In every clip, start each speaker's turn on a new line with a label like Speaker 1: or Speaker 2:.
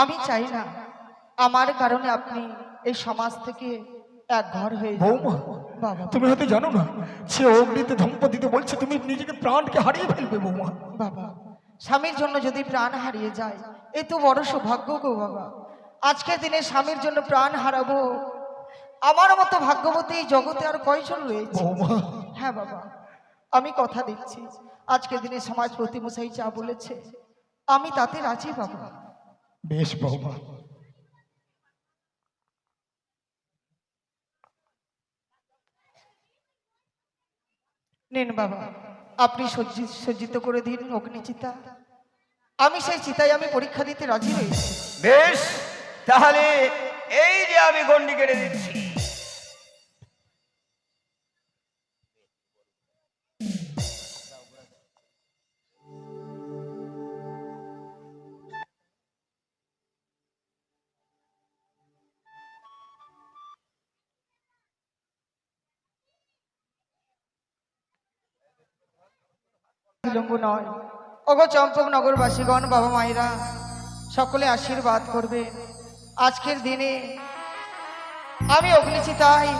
Speaker 1: আমি চাই না আমার কারণে আপনি এই সমাজ থেকে এক ঘর হয়ে।
Speaker 2: বৌমা
Speaker 1: বাবা
Speaker 2: তুমি হয়তো জানো না সে অগ্নিতে ধম্প দিতে বলছে তুমি নিজেকে প্রাণকে হারিয়ে ফেলবে বৌমা।
Speaker 1: বাবা স্বামীর জন্য যদি প্রাণ হারিয়ে যায় এ তো বড় সৌভাগ্য গো বাবা। আজকের দিনে স্বামীর জন্য প্রাণ হারাবো আমার মতো ভাগ্যবতী এই জগতে আর কয়জন রয়েছে? হ্যাঁ বাবা আমি কথা দিচ্ছি। আজকের দিনে সমাজ প্রতিমশাই যা বলেছে আমি তাতে রাজি বাবা।
Speaker 2: বেশ বৌমা।
Speaker 1: নিন বাবা আপনি সজ্জিত সজ্জিত করে দিন অগ্নিচিতা। আমি সেই চিতায় আমি পরীক্ষা দিতে রাজি রয়েছি।
Speaker 3: বেশ তাহলে এই যে আমি গন্ডি কেটে দিচ্ছি।
Speaker 1: বিলম্ব নয়। ওগো চম্পক নগরবাসীগণ, বাবা মায়েরা, সকলে আশীর্বাদ করবে। আজকের দিনে আমি অগ্নিচিতায়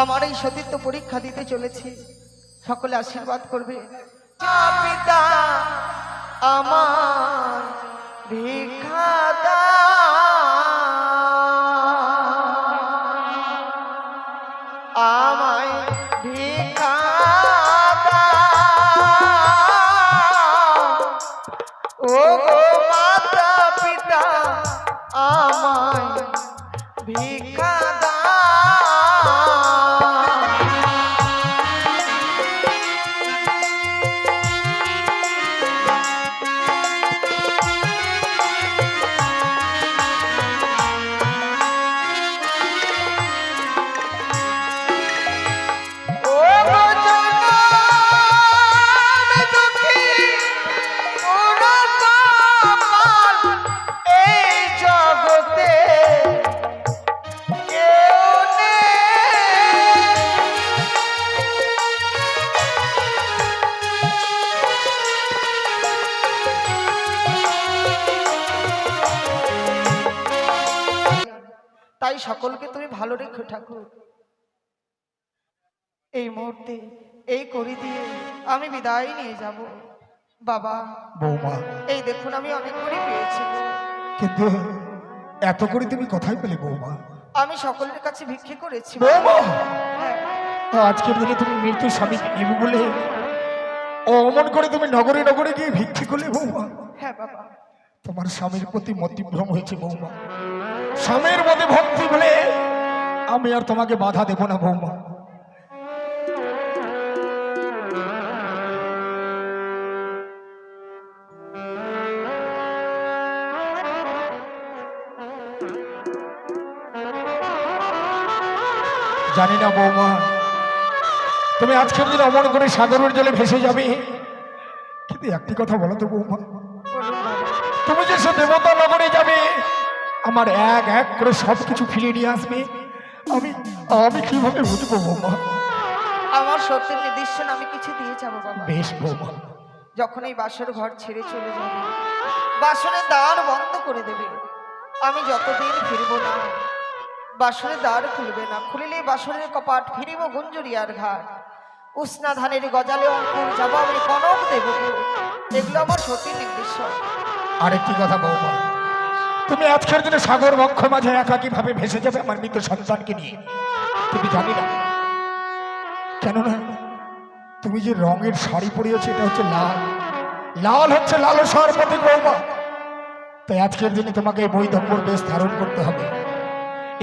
Speaker 1: আমার এই সতীত্ব পরীক্ষা দিতে চলেছি। সকলে আশীর্বাদ করবে। আমার ভিক্ষা ভিক্ষা এই মুহূর্তে এই করি দিয়ে আমি বিদায় নিয়ে যাব। বাবা
Speaker 2: বৌমা।
Speaker 1: এই দেখুন আমি অনেক করে পেয়েছি।
Speaker 2: কিন্তু এত করে তুমি কোথায় পেলে বৌমা?
Speaker 1: আমি সকলের কাছে ভিক্ষে করেছি।
Speaker 2: বৌমা!
Speaker 1: হ্যাঁ,
Speaker 2: আজকের দিনে তুমি মৃত্যু স্বামী নেবে বলে অমন করে তুমি নগরে নগরে গিয়ে ভিক্ষে করলে বৌমা?
Speaker 1: হ্যাঁ বাবা।
Speaker 2: তোমার স্বামীর প্রতি মতিভ্রম হয়েছে বৌমা। স্বামীর মধ্যে ভক্তি বলে আমি আর তোমাকে বাধা দেব না বৌমা। জানি না বৌমা। তুমি আজকের দিন অমন করে সাগরের জলে ভেসে যাবে কিন্তু একটি কথা বলো তো বৌমা। তুমি যে সে দেবতা নগরে যাবে আমার এক এক করে সব কিছু ফিরিয়ে নিয়ে আসবে। আমি আমি কীভাবে বুঝব বৌমা?
Speaker 1: আমার সত্যের নির্দিষ্ট আমি কিছু দিয়ে যাব বাবা।
Speaker 2: বেশ বৌমা।
Speaker 1: যখন এই বাসর ঘর ছেড়ে চলে যাবে বাসনের দ্বার বন্ধ করে দেবে। আমি যতদিন ফিরবো না বাসনের দ্বার খুলবে না। খুলিলে বাসনের কপাট ফিরিব গুঞ্জুরিয়ার ঘাট। উষ্ণা ধানের গজালে অঙ্কুর যাব আমি কনক দেব এগুলো আমার সত্যি নির্দিষ্ট
Speaker 2: আরেকটি কথা বৌমা তুমি আজকের দিনে সাগর বক্ষ মাঝে একাকি ভাবে ভেসে যাবে আমার মৃত সন্তানকে নিয়ে? তুমি জানি না। কেননা তুমি যে রঙের শাড়ি পরিয়েছো, এটা হচ্ছে লাল। লাল হচ্ছে লালসার প্রতীক বৌমা তাই আজকের দিনে তোমাকে বৈধব্যর বেশ ধারণ করতে হবে।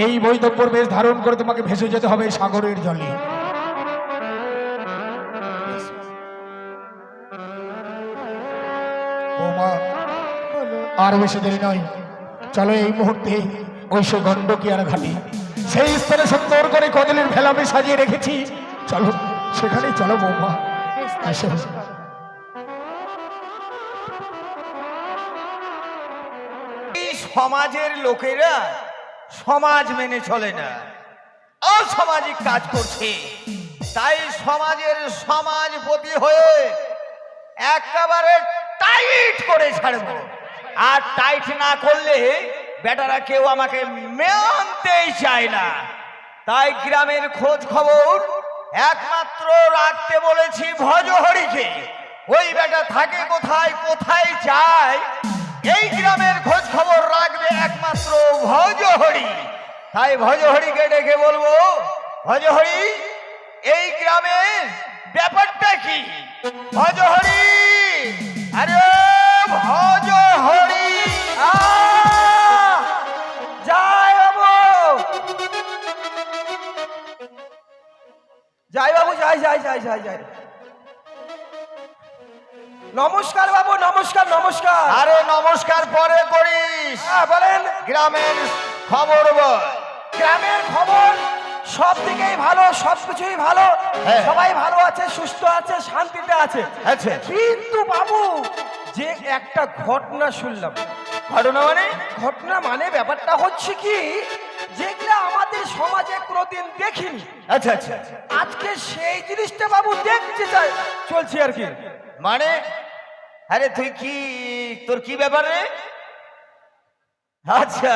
Speaker 2: এই বৈধব্যর বেশ ধারণ করে তোমাকে ভেসে যেতে হবে সাগরের জলে। আর বেশি দেরি নয়। চলো এই মুহূর্তে ওই সে আর ঘাটে। সেই স্থানে সুন্দর করে কদলের ভেলা আমি সাজিয়ে রেখেছি। চলো সেখানেই চলো বৌমা।
Speaker 3: এই সমাজের লোকেরা সমাজ মেনে চলে না। অসামাজিক কাজ করছে। তাই সমাজের সমাজপতি হয়ে একেবারে টাইট করে ছাড়বো। আর টাইট না করলে বেটারা কেউ আমাকে মানতেই চায় না। তাই গ্রামের খোঁজ খবর একমাত্র রাখতে বলেছি ভজহরিকে। ওই বেটা থাকে কোথায় কোথায় যায় এই গ্রামের খোঁজ খবর রাখবে একমাত্র ভজহরি। তাই ভজহরিকে ডেকে বলব, ভজহরি, এই গ্রামের ব্যাপারটা কি? ভজহরি, আরে ভজহরি
Speaker 4: জয় বাবু। জয় জয় জয় জয় জয় নমস্কার বাবু নমস্কার নমস্কার।
Speaker 3: আরে নমস্কার পরে করিস।
Speaker 4: হ্যাঁ বলেন।
Speaker 3: গ্রামের খবর
Speaker 4: গ্রামের খবর সব দিকেই ভালো সবকিছুই ভালো।
Speaker 3: হ্যাঁ।
Speaker 4: সবাই ভালো আছে সুস্থ আছে শান্তিতে আছে। কিন্তু বাবু যে একটা ঘটনা শুনলাম।
Speaker 3: ঘটনা মানে?
Speaker 4: ঘটনা মানে ব্যাপারটা হচ্ছে কি যেগুলো আমাদের সমাজে কোনোদিন দেখিনি।
Speaker 3: আচ্ছা আচ্ছা।
Speaker 4: আজকে সেই জিনিসটা বাবু দেখতে চাই চলছে আর কি।
Speaker 3: মানে? আরে তুই কি তোর কি ব্যাপার রে? আচ্ছা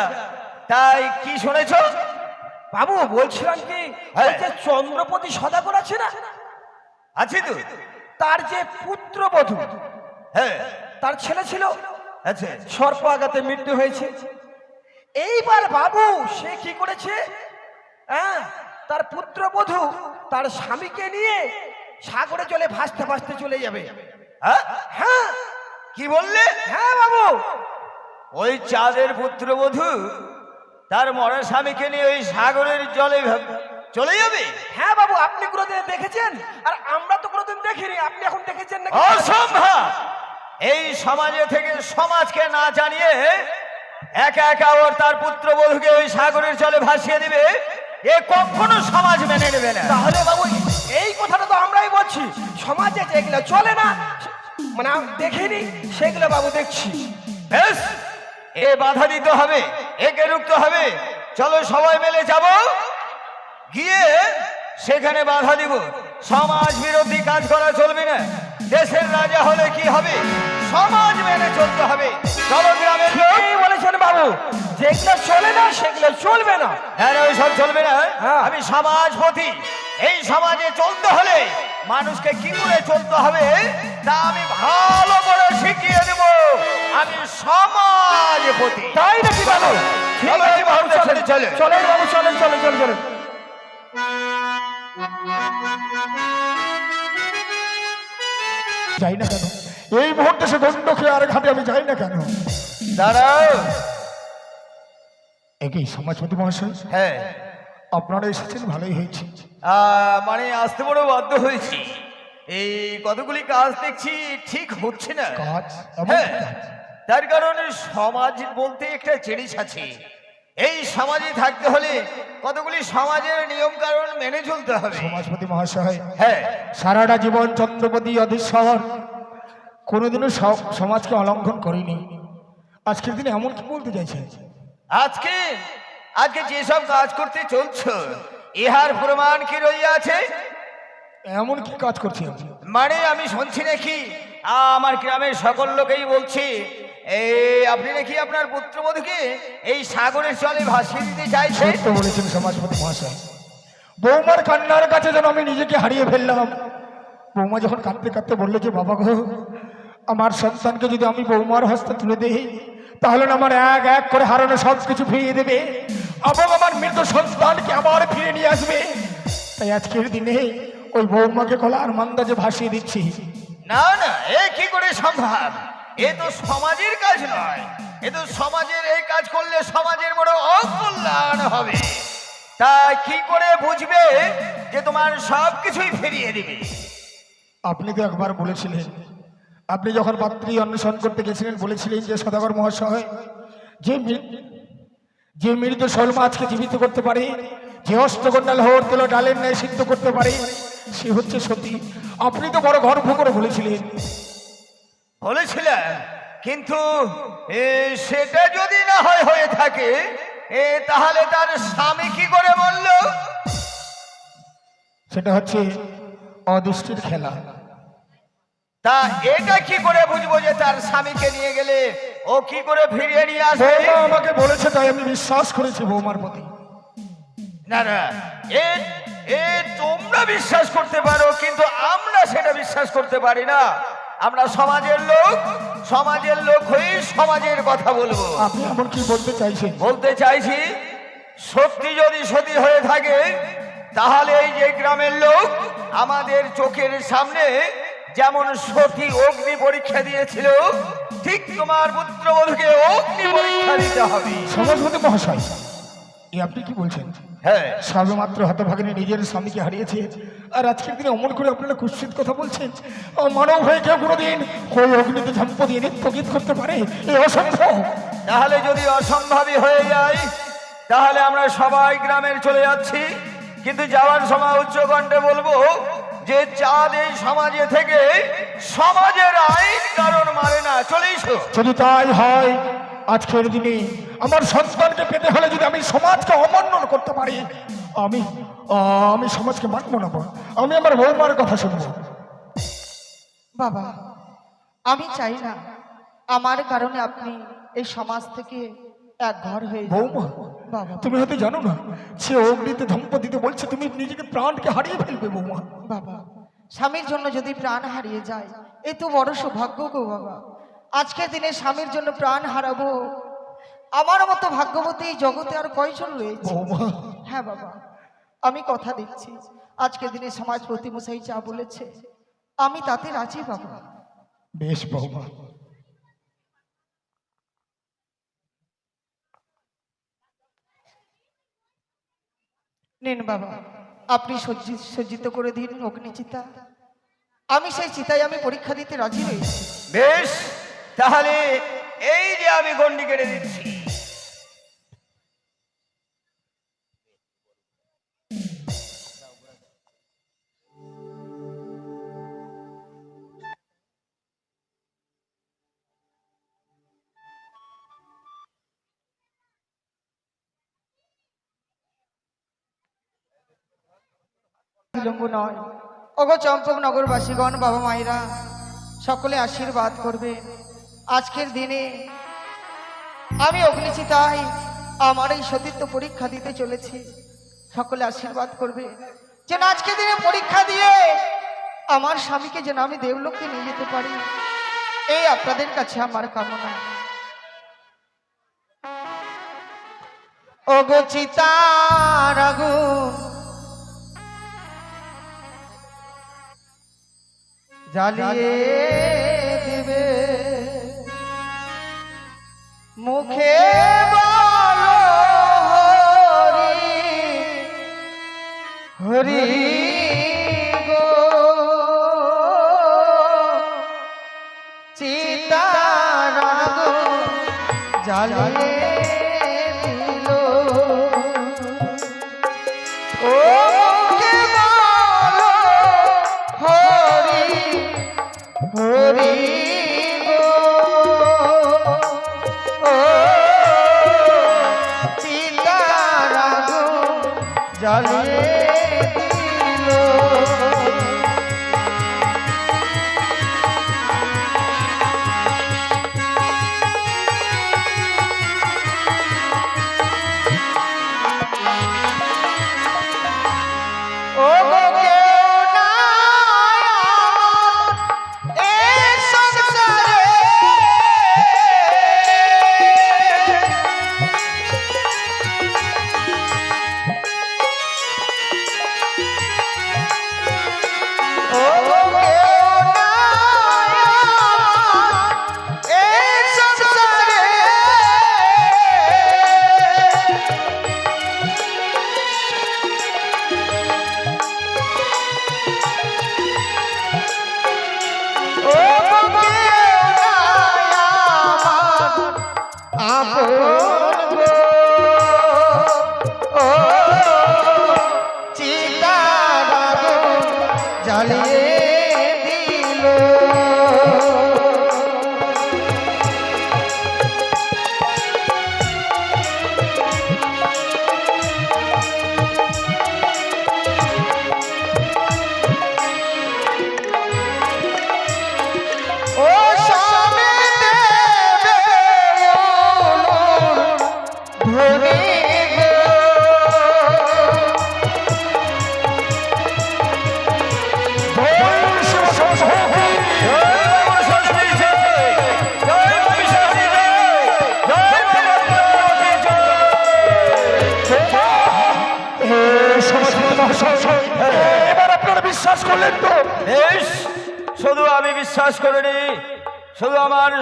Speaker 3: তাই কি শুনেছ?
Speaker 4: বাবু বলছিলাম কি
Speaker 3: হ্যাঁ।
Speaker 4: যে চন্দ্রপতি সদাগর আছে না?
Speaker 3: আছি তো।
Speaker 4: তার যে পুত্রবধূ
Speaker 3: হ্যাঁ।
Speaker 4: তার ছেলে ছিল?
Speaker 3: আচ্ছা।
Speaker 4: সর্প আঘাতে মৃত্যু হয়েছে। এইবার বাবু সে কি করেছে? হ্যাঁ তার পুত্রবধূ তার স্বামীকে নিয়ে সাগরে চলে ভাসতে ভাসতে চলে যাবে।
Speaker 3: হ্যাঁ?
Speaker 4: হ্যাঁ?
Speaker 3: কি বললে?
Speaker 4: হ্যাঁ বাবু।
Speaker 3: ওই চাঁদের পুত্রবধূ তার মরা স্বামীকে নিয়ে ওই সাগরের জলে চলে যাবে?
Speaker 4: হ্যাঁ বাবু আপনি কোনোদিন দেখেছেন? আর আমরা তো কোনোদিন দেখিনি। আপনি এখন দেখেছেন নাকি?
Speaker 3: অসম্ভব! এই সমাজে থেকে সমাজকে না জানিয়ে একা একা ওর তার পুত্রবধূকে ওই সাগরের জলে ভাসিয়ে দিবে এ কখনো সমাজ মেনে নেবে না।
Speaker 4: তাহলে বাবু সমাজে যেগুলো চলে না মানে আমি দেখিনি সেগুলো বাবু দেখছি।
Speaker 3: বেশ এ বাধা দিতে হবে একে রুখতে হবে। চলো সবাই মিলে যাব। গিয়ে সেখানে বাধা দিব। সমাজ বিরোধী কাজ করা চলবে না। দেশের রাজা হলে কি হবে? সমাজ মেনে চলতে হবে। চলো গ্রামের
Speaker 4: বলেছেন বাবু। যেগুলো চলে না সেগুলো চলবে না।
Speaker 3: হ্যাঁ ওই সব চলবে না
Speaker 4: হ্যাঁ।
Speaker 3: আমি সমাজপতি। এই সমাজে চলতে হলে মানুষকে কি করে চলতে হবে তা আমি ভালো করে শিখিয়ে দেব। আমি সমাজপতি।
Speaker 4: তাই নাকি বাবু
Speaker 3: চলো,
Speaker 4: বাবু
Speaker 3: চলে।
Speaker 4: চলেন। বাবু চলেন চলেন চলেন চলেন
Speaker 2: যাই না কেন? এই মুহূর্তে সে দণ্ড খেয়ে আর ঘাটে আমি যাই না কেন?
Speaker 3: দাঁড়াও।
Speaker 2: একই সমাজপতি মহাশয়?
Speaker 3: হ্যাঁ।
Speaker 2: আপনারা এসেছেন ভালোই হয়েছে।
Speaker 3: মানে আসতে বড় বাধ্য হয়েছি। এই কতগুলি কাজ দেখছি ঠিক হচ্ছে না।
Speaker 2: কাজ
Speaker 3: হ্যাঁ তার কারণে সমাজ বলতে একটা জিনিস আছে। এই সমাজে থাকতে হলে কতগুলি সমাজের নিয়ম কারণ মেনে চলতে হবে।
Speaker 2: সমাজপতি মহাশয়
Speaker 3: হ্যাঁ।
Speaker 2: সারাটা জীবন চন্দ্রপতি অধীশ্বর কোনোদিনও সমাজকে অলঙ্ঘন করিনি। আজকের দিনে এমন কি বলতে চাইছে
Speaker 3: আজকে আজকে যেসব কাজ করতে চলছ ইহার প্রমাণ কি রইয়াছে
Speaker 2: এমন কি কাজ করছি
Speaker 3: মানে আমি শুনছি নাকি আমার গ্রামের সকল লোকেই বলছে এই আপনি নাকি আপনার পুত্রবধূকে এই সাগরের জলে ভাসিয়ে দিতে চাইছেন?
Speaker 2: সত্য বলেছেন সমাজপতি মহাশয়। বৌমার কান্নার কাছে যেন আমি নিজেকে হারিয়ে ফেললাম। বৌমা যখন কাঁদতে কাঁদতে বলল যে বাবা গো আমার সন্তানকে যদি আমি বৌমার হস্তে তুলে দিই তাহলে আমার এক এক করে হারানো সব কিছু ফিরিয়ে দেবে। এবং আমার মৃত সন্তানকে আবার ফিরে নিয়ে আসবে। তাই আজকের দিনে ওই বৌমাকে কলার মান্দাজে ভাসিয়ে দিচ্ছি।
Speaker 3: না না এ কি করে সম্ভব? এ তো সমাজের কাজ নয়। এ তো সমাজের এই কাজ করলে সমাজের বড় অকল্যাণ হবে। তা কি করে বুঝবে যে তোমার সব কিছুই ফিরিয়ে দিবে?
Speaker 2: আপনি তো একবার বলেছিলেন আপনি যখন পাত্রী অন্বেষণ করতে গেছিলেন বলেছিলেন যে সদাগর মহাশয় যে যে মৃত শোল মাছকে জীবিত করতে পারে যে অষ্টকন্ডাল হোর তেল ডালের ন্যায় সিদ্ধ করতে পারে সে হচ্ছে সতী। আপনি তো বড় গর্ব করে বলেছিলেন।
Speaker 3: বলেছিলেন কিন্তু সেটা যদি না হয় হয়ে থাকে এ তাহলে তার স্বামী কি করে বলল?
Speaker 2: সেটা হচ্ছে অদৃষ্টির খেলা।
Speaker 3: তা এটা কি করে বুঝব যে তার স্বামীকে নিয়ে গেলে ও কি করে ফিরিয়ে নিয়ে আসবে?
Speaker 2: আমাকে বলেছে তাই আমি বিশ্বাস করেছি বৌমার প্রতি।
Speaker 3: না না এ এ তোমরা বিশ্বাস করতে পারো কিন্তু আমরা সেটা বিশ্বাস করতে পারি না। আমরা সমাজের লোক সমাজের লোক হয়ে সমাজের কথা বলব।
Speaker 2: আপনি এমন কি বলতে চাইছেন?
Speaker 3: বলতে চাইছি সত্যি যদি সতী হয়ে থাকে তাহলে এই যে গ্রামের লোক আমাদের চোখের সামনে যেমন সতী অগ্নি পরীক্ষা দিয়েছিল ঠিক তোমার পুত্রবধূকে অগ্নি পরীক্ষা দিতে হবে।
Speaker 2: সমাজপতি মহাশয় এ আপনি কি বলছেন?
Speaker 3: হ্যাঁ।
Speaker 2: সর্বমাত্র হতভাগিনী নিজের স্বামীকে হারিয়েছে আর আজকের দিনে অমন করে আপনারা কুৎসিত কথা বলছেন? ও মানব হয়ে কেউ কোনোদিন ওই অগ্নিতে ঝম্প দিয়ে নৃত্য করতে পারে? এ অসম্ভব।
Speaker 3: তাহলে যদি অসম্ভাবী হয়ে যায় তাহলে আমরা সবাই গ্রামের চলে যাচ্ছি কিন্তু যাওয়ার সময় উচ্চকণ্ঠে বলব যে চাঁদ এই সমাজে থেকে সমাজের আইন কারণ মানে না চলে এসো
Speaker 2: যদি তাই হয় আজকের দিনে আমার সন্তানকে পেতে হলে যদি আমি সমাজকে অমান্য করতে পারি আমি আমি সমাজকে মানব না আমি আমার বৌমার কথা শুনব।
Speaker 1: বাবা আমি চাই না আমার কারণে আপনি এই সমাজ থেকে এক ঘর হয়ে
Speaker 2: বৌমা তুমি হয়তো জানো না সে অগ্নিতে ধম্প দিতে বলছে তুমি নিজেকে প্রাণকে হারিয়ে ফেলবে বৌমা।
Speaker 1: বাবা স্বামীর জন্য যদি প্রাণ হারিয়ে যায় এ তো বড় সৌভাগ্য গো বাবা। আজকের দিনে স্বামীর জন্য প্রাণ হারাবো আমার মতো ভাগ্যবতী এই জগতে আর কয়জন রয়েছে? হ্যাঁ বাবা আমি কথা দিচ্ছি। আজকের দিনে সমাজ প্রতিমশাই যা বলেছে আমি তাতে রাজি বাবা।
Speaker 2: বেশ বৌমা
Speaker 1: নিন বাবা, আপনি সজ্জিত সজ্জিত করে দিন অগ্নিচিতা। আমি সেই চিতায় আমি পরীক্ষা দিতে রাজি হয়েছি।
Speaker 3: বেশ, তাহলে এই যে আমি গন্ডি কেটে দিচ্ছি
Speaker 1: বিলম্ব নয়। ওগো চম্পক নগরবাসীগণ, বাবা মায়েরা, সকলে আশীর্বাদ করবে। আজকের দিনে আমি অগ্নিচিতায় আমার এই সতীত্ব পরীক্ষা দিতে চলেছি। সকলে আশীর্বাদ করবে। যেন আজকের দিনে পরীক্ষা দিয়ে আমার স্বামীকে যেন আমি দেবলোককে নিয়ে যেতে পারি। এই আপনাদের কাছে আমার কামনা। ওগো চিতার আগুন জ্বালিয়ে দিবে। মুখে হরি। হরি গো। চিতার জ্বালিয়ে জ্বালিয়ে দিল।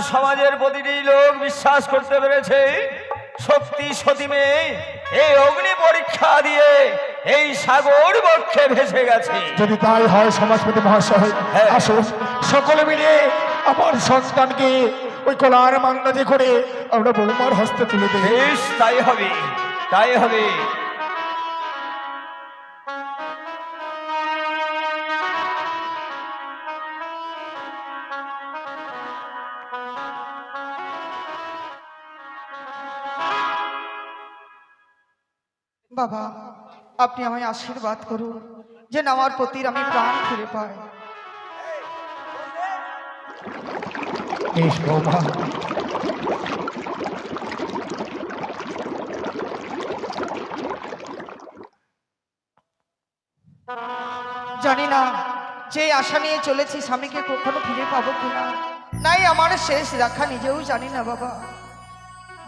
Speaker 3: সমাজের প্রতিটি লোক বিশ্বাস করতে পেরেছে সত্যি সতী মেয়ে এই অগ্নি পরীক্ষা দিয়ে এই সাগর বক্ষে ভেসে গেছে।
Speaker 2: যদি তাই হয় সমাজপতি মহাশয়
Speaker 3: হ্যাঁ।
Speaker 2: আসুন সকলে মিলে আমার সন্তানকে ওই কলার মান্নাতে করে আমরা বৌমার হস্তে তুলে দেই।
Speaker 3: বেশ তাই হবে তাই হবে।
Speaker 1: বাবা আপনি আমায় আশীর্বাদ করুন যে আমার পতির আমি প্রাণ ফিরে পাই। জানি না যে আশা নিয়ে চলেছি স্বামীকে কখনো ফিরে পাবো কিনা। নাই আমার শেষ দেখা নিজেও জানি না বাবা।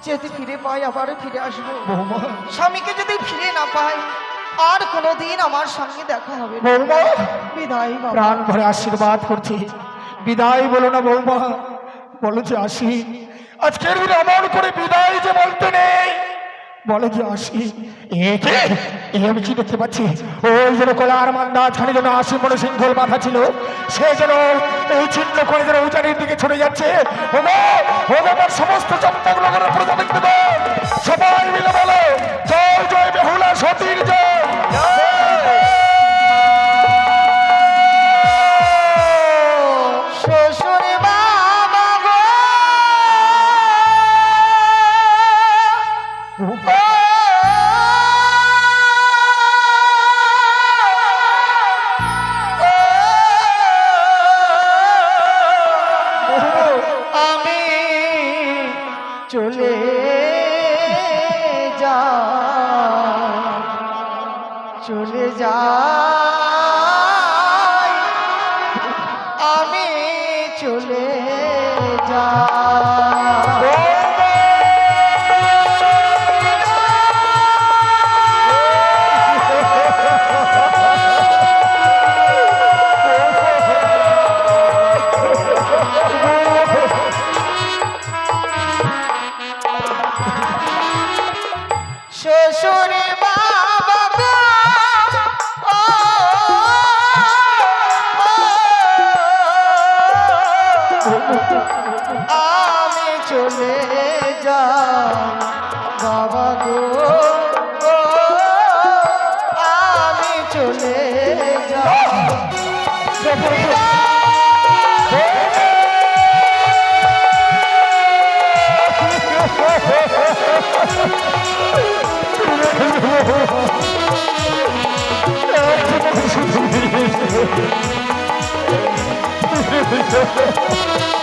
Speaker 1: যদি ফিরে পাই আবার ফিরে আসব।
Speaker 2: বৌমা
Speaker 1: স্বামীকে যদি ফিরে না পাই আর কোনোদিন আমার সঙ্গে দেখা হবে
Speaker 2: বৌমা
Speaker 1: বিদায়
Speaker 2: প্রাণ ভরে আশীর্বাদ করছি। বিদায় বলো না বৌমা বলো যে আসি। আজকের দিনে এমন করে বিদায় যে বলতে নেই। বলো যে আসি। আমি কি দেখতে পাচ্ছি? ওই যেন কলার মান্দা ছাড়ি যেন আসি মনে সিংহল বাধা ছিল। সে যেন এই চিহ্ন করে যেন উজানির দিকে ছড়ে যাচ্ছে। সমস্ত প্রজাপতি সবাই মিলে বলো, জয় জয়, বেহুলা, সতীর জয়।
Speaker 1: চলে যা Thank you.